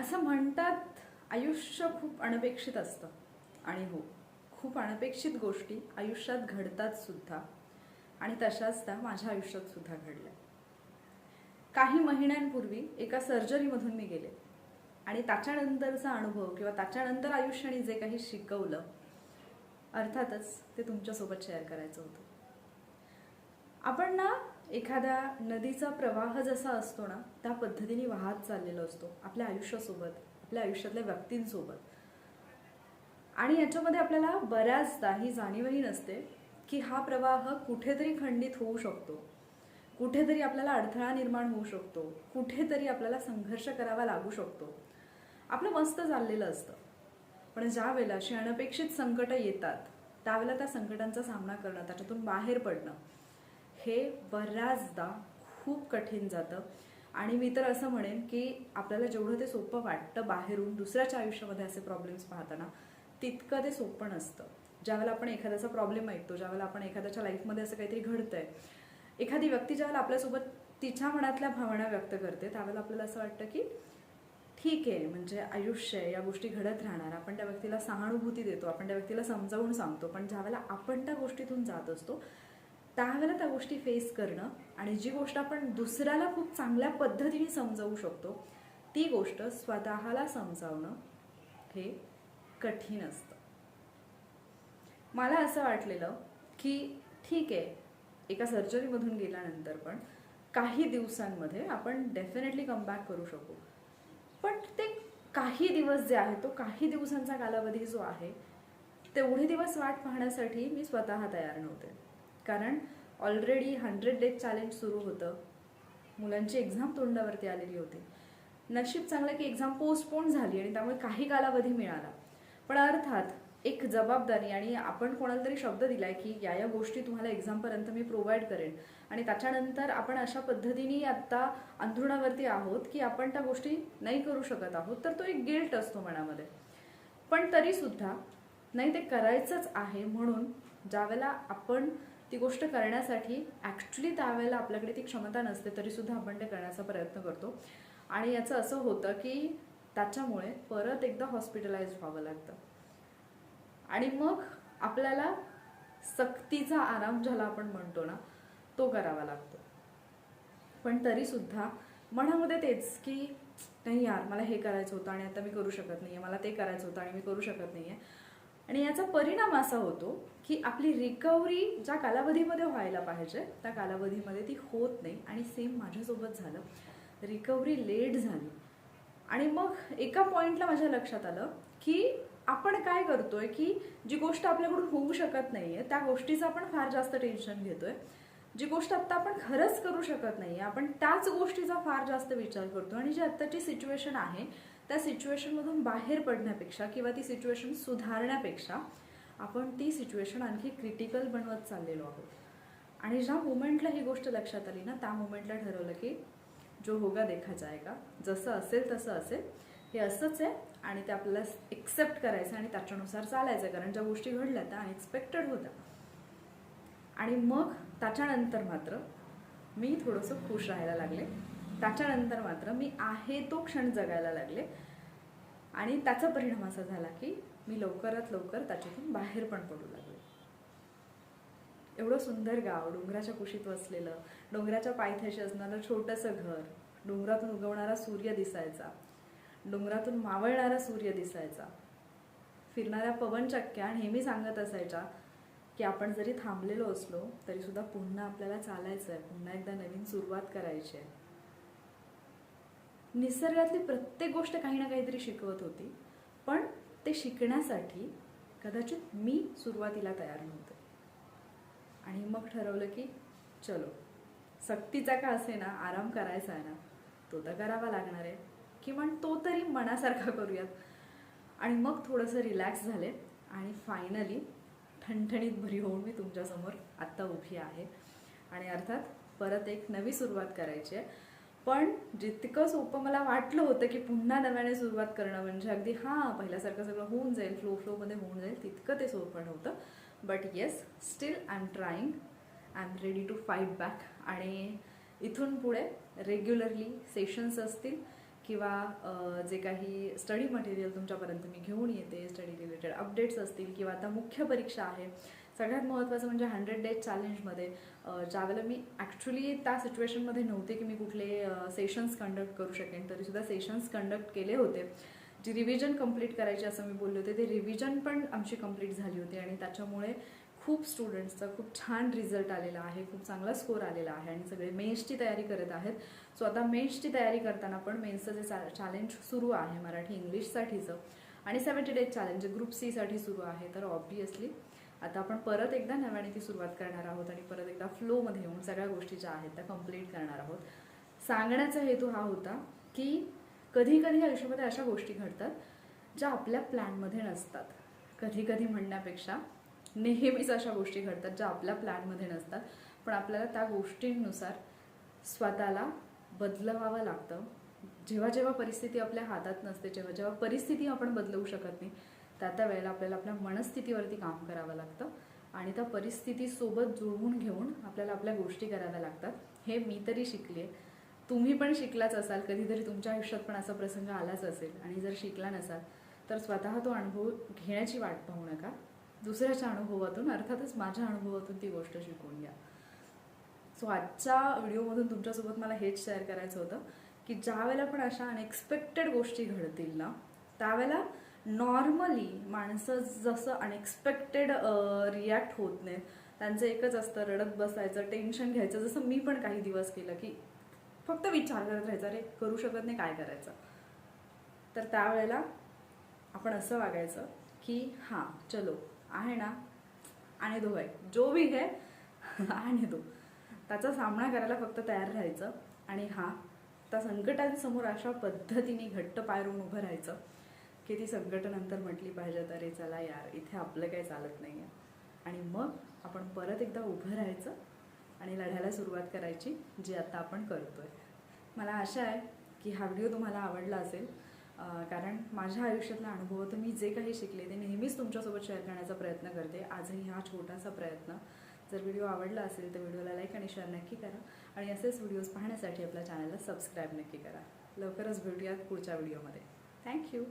असं म्हणतात आयुष्य खूप अनपेक्षित असतं. आणि हो खूप अनपेक्षित गोष्टी आयुष्यात घडतात सुद्धा. आणि तशाच त्या माझ्या आयुष्यात सुद्धा घडल्या. काही महिन्यांपूर्वी एका सर्जरीमधून मी गेले. आणि त्याच्यानंतरचा अनुभव किंवा त्याच्यानंतर आयुष्याने जे काही शिकवलं अर्थातच ते तुमच्यासोबत शेअर करायचं होतं. आपण ना एखाद्या नदीचा प्रवाह जसा असतो ना त्या पद्धतीने वाहत चाललेला असतो आपल्या आयुष्यासोबत आपल्या आयुष्यातल्या व्यक्तींसोबत. आणि याच्यामध्ये आपल्याला बऱ्याचदा ही जाणीवही नसते की हा प्रवाह कुठेतरी खंडित होऊ शकतो. कुठेतरी आपल्याला अडथळा निर्माण होऊ शकतो. कुठेतरी आपल्याला संघर्ष करावा लागू शकतो. आपलं मस्त चाललेलं असतं. पण ज्या वेळेला अशी अनपेक्षित संकटं येतात त्यावेळेला त्या संकटांचा सामना करणं त्याच्यातून बाहेर पडणं हे बऱ्याचदा खूप कठीण जातं. आणि मी तर असं म्हणेन की आपल्याला जेवढं ते सोपं वाटतं बाहेरून दुसऱ्याच्या आयुष्यामध्ये असे प्रॉब्लेम्स पाहताना तितकं ते सोपं नसतं. ज्यावेळेला आपण एखाद्याचा प्रॉब्लेम ऐकतो ज्यावेळेला आपण एखाद्याच्या लाईफमध्ये असं काहीतरी घडतंय एखादी व्यक्ती ज्यावेळेला आपल्यासोबत तिच्या मनातल्या भावना व्यक्त करते त्यावेळेला आपल्याला असं वाटतं की ठीक आहे म्हणजे आयुष्य आहे या गोष्टी घडत राहणार. आपण त्या व्यक्तीला सहानुभूती देतो आपण त्या व्यक्तीला समजावून सांगतो. पण ज्यावेळेला आपण त्या गोष्टीतून जात असतो त्यावेळेला त्या गोष्टी फेस करणं आणि जी गोष्ट आपण दुसऱ्याला खूप चांगल्या पद्धतीने समजावू शकतो ती गोष्ट स्वतःला समजावणं हे कठीण असतं. मला असं वाटलेलं की ठीक आहे एका सर्जरीमधून गेल्यानंतर पण काही दिवसांमध्ये आपण डेफिनेटली कमबॅक करू शकू. पण ते काही दिवस जे आहे तो काही दिवसांचा कालावधी जो आहे तेवढे दिवस वाट पाहण्यासाठी मी स्वतः तयार नव्हते. कारण ऑलरेडी हंड्रेड डेज चॅलेंज सुरू होतं. मुलांची एक्झाम तोंडावरती आलेली होती. नशीब चांगलं की एक्झाम पोस्टपोन झाली आणि त्यामुळे काही कालावधी मिळाला. पण अर्थात एक जबाबदारी आणि आपण कोणाला तरी शब्द दिलाय की या या गोष्टी तुम्हाला एक्झामपर्यंत मी प्रोव्हाइड करेन. आणि त्याच्यानंतर आपण अशा पद्धतीने आत्ता अंथरुणावरती आहोत की आपण त्या गोष्टी नाही करू शकत आहोत. तर तो एक गिल्ट असतो मनामध्ये. पण तरीसुद्धा नाही ते करायचंच आहे म्हणून ज्यावेळेला आपण ती गोष्ट करण्यासाठी ॲक्च्युली त्यावेळेला आपल्याकडे ती क्षमता नसते तरी सुद्धा आपण ते करण्याचा प्रयत्न करतो. आणि याचं असं होतं की त्याच्यामुळे परत एकदा हॉस्पिटलाइज व्हावं लागतं. आणि मग आपल्याला सक्तीचा आराम ज्याला आपण म्हणतो ना तो करावा लागतो. पण तरी सुद्धा मनामध्ये तेच की नाही यार मला हे करायचं होतं आणि आता मी करू शकत नाहीये मला ते करायचं होतं आणि मी करू शकत नाहीये. आणि याचा परिणाम असा होतो की आपली रिकव्हरी ज्या कालावधीमध्ये व्हायला पाहिजे त्या कालावधीमध्ये ती होत नाही आणि सेम माझ्यासोबत झालं. रिकव्हरी लेट झाली. आणि मग एका पॉईंटला माझ्या लक्षात आलं की आपण काय करतोय की जी गोष्ट आपल्याकडून होऊ शकत नाहीये त्या गोष्टीचं आपण फार जास्त टेन्शन घेतोय. जी गोष्ट आत्ता आपण खरंच करू शकत नाही आपण त्याच गोष्टीचा फार जास्त विचार करतो आणि जी आत्ताची सिच्युएशन आहे त्या सिच्युएशनमधून बाहेर पडण्यापेक्षा किंवा ती सिच्युएशन सुधारण्यापेक्षा आपण ती सिच्युएशन आणखी क्रिटिकल बनवत चाललेलो आहोत. आणि ज्या मुमेंटला ही गोष्ट लक्षात आली ना त्या मुमेंटला ठरवलं की जो होगा देखा जायगा जसं असेल तसं असेल. हे असंच आहे आणि ते आपल्याला एक्सेप्ट करायचं आणि त्याच्यानुसार चालायचं कारण ज्या गोष्टी घडल्या त्या अनएक्सपेक्टेड होत्या. आणि मग त्याच्यानंतर मात्र मी थोडंसं खुश राहायला लागले. त्याच्यानंतर मात्र मी आहे तो क्षण जगायला लागले. आणि त्याचा परिणाम असा झाला की मी लवकरात लवकर त्याच्यातून बाहेर पण पडू लागले. एवढं सुंदर गाव डोंगराच्या कुशीत वसलेलं डोंगराच्या पायथ्याशी असणारं छोटंसं घर डोंगरातून उगवणारा सूर्य दिसायचा डोंगरातून मावळणारा सूर्य दिसायचा फिरणाऱ्या पवनचक्क्या नेहमी सांगत असायच्या की आपण जरी थांबलेलो असलो तरीसुद्धा पुन्हा आपल्याला चालायचं आहे पुन्हा एकदा नवीन सुरुवात करायची आहे निसर्गातली प्रत्येक गोष्ट काही ना काहीतरी शिकवत होती. पण ते शिकण्यासाठी कदाचित मी सुरुवातीला तयार नव्हते. आणि मग ठरवलं की चलो सक्तीचा का असे ना आराम करायचा आहे ना तो तर करावा लागणार आहे. किमान तो तरी मनासारखा करूयात. आणि मग थोडंसं रिलॅक्स झाले आणि फायनली ठणठणीत भरी होऊन मी तुमच्यासमोर आत्ता उभी आहे. आणि अर्थात परत एक नवी सुरुवात करायची आहे. पण जितकं सोपं मला वाटलं होतं की पुन्हा नव्याने सुरुवात करणं म्हणजे अगदी हां पहिल्यासारखं सगळं होऊन जाईल फ्लो फ्लोमध्ये होऊन जाईल तितकं ते सोपं नव्हतं. But yes still I am trying I am ready to fight back आणि इथून पुढे रेग्युलरली सेशन्स असतील किंवा जे काही स्टडी मटेरियल तुमच्यापर्यंत मी घेऊन येते स्टडी रिलेटेड अपडेट्स असतील किंवा आता मुख्य परीक्षा आहे सगळ्यात महत्त्वाचं म्हणजे हंड्रेड डेज चॅलेंजमध्ये ज्यावेळेला मी ॲक्च्युली त्या सिच्युएशनमध्ये नव्हते की मी कुठले सेशन्स कंडक्ट करू शकेन तरीसुद्धा सेशन्स कंडक्ट केले होते. जी रिव्हिजन कंप्लीट करायची असं मी बोलले होते ते रिव्हिजन पण आमची कंप्लीट झाली होती आणि त्याच्यामुळे खूप स्टुडंट्सचा खूप छान रिझल्ट आलेला आहे खूप चांगला स्कोर आलेला आहे आणि सगळे मेन्सची तयारी करत आहेत. सो आता मेन्सची तयारी करताना पण मेन्सचं जे चॅलेंज सुरू आहे मराठी इंग्लिशसाठीचं आणि सेवन्टी डेज चॅलेंज जे ग्रुप सीसाठी सुरू आहे तर ऑब्वियसली आता आपण परत एकदा नव्याने ती सुरुवात करणार आहोत आणि परत एकदा फ्लोमध्ये येऊन सगळ्या गोष्टी ज्या आहेत त्या कंप्लीट करणार आहोत. सांगण्याचा हेतू हा होता की कधी कधी आयुष्यामध्ये अशा गोष्टी घडतात ज्या आपल्या प्लॅनमध्ये नसतात. कधी कधी म्हणण्यापेक्षा नेहमीच अशा गोष्टी घडतात ज्या आपल्या प्लॅनमध्ये नसतात. पण आपल्याला त्या गोष्टींनुसार स्वतःला बदलवावं लागतं. जेव्हा जेव्हा परिस्थिती आपल्या हातात नसते जेव्हा जेव्हा परिस्थिती आपण बदलवू शकत नाही त्या त्या वेळेला आपल्याला आपल्या मनस्थितीवरती काम करावं लागतं आणि त्या परिस्थितीसोबत जुळवून घेऊन आपल्याला आपल्या गोष्टी कराव्या लागतात. हे मी तरी शिकले तुम्ही पण शिकलाच असाल कधीतरी तुमच्या आयुष्यात पण असा प्रसंग आलाच असेल. आणि जर शिकला नसाल तर स्वतः तो अनुभव घेण्याची वाट पाहू नका. दुसऱ्याच्या अनुभवातून अर्थातच माझ्या अनुभवातून ती गोष्ट शिकून घ्या. सो आजच्या व्हिडिओमधून तुमच्यासोबत मला हेच शेअर करायचं होतं की ज्या वेळेला पण अशा अनएक्सपेक्टेड गोष्टी घडतील ना त्यावेळेला नॉर्मली माणसं जसं अनएक्सपेक्टेड रिॲक्ट होत नाहीत. त्यांचं एकच असतं रडत बसायचं टेन्शन घ्यायचं. जसं मी पण काही दिवस केलं की फक्त विचार करत राहायचा अरे करू शकत नाही काय करायचं? तर त्यावेळेला आपण असं वागायचं की हां चलो आहे ना आणि दो आहे जो भी है आणि दो. त्याचा सामना करायला फक्त तयार राहायचं आणि हां त्या संकटांसमोर अशा पद्धतीने घट्ट पायरून उभं राहायचं. की ती संकटानंतर म्हटली पाहिजेत अरे चला यार इथे आपलं काही चालत नाही आहे आणि मग आपण परत एकदा उभं राहायचं आणि लढायला सुरुवात करायची जी आता आपण करतो आहे मला आशा आहे की हा व्हिडिओ तुम्हाला आवडला असेल कारण माझ्या आयुष्यातल्या अनुभवातून मी जे काही शिकले ते नेहमीच तुमच्यासोबत शेअर करण्याचा प्रयत्न करते. आजही हा छोटासा प्रयत्न. जर व्हिडिओ आवडला असेल तर व्हिडिओला लाईक आणि शेअर नक्की करा. आणि असेच व्हिडिओज पाहण्यासाठी आपल्या चॅनलला सबस्क्राईब नक्की करा. लवकरच भेटूयात पुढच्या व्हिडिओमध्ये. थँक्यू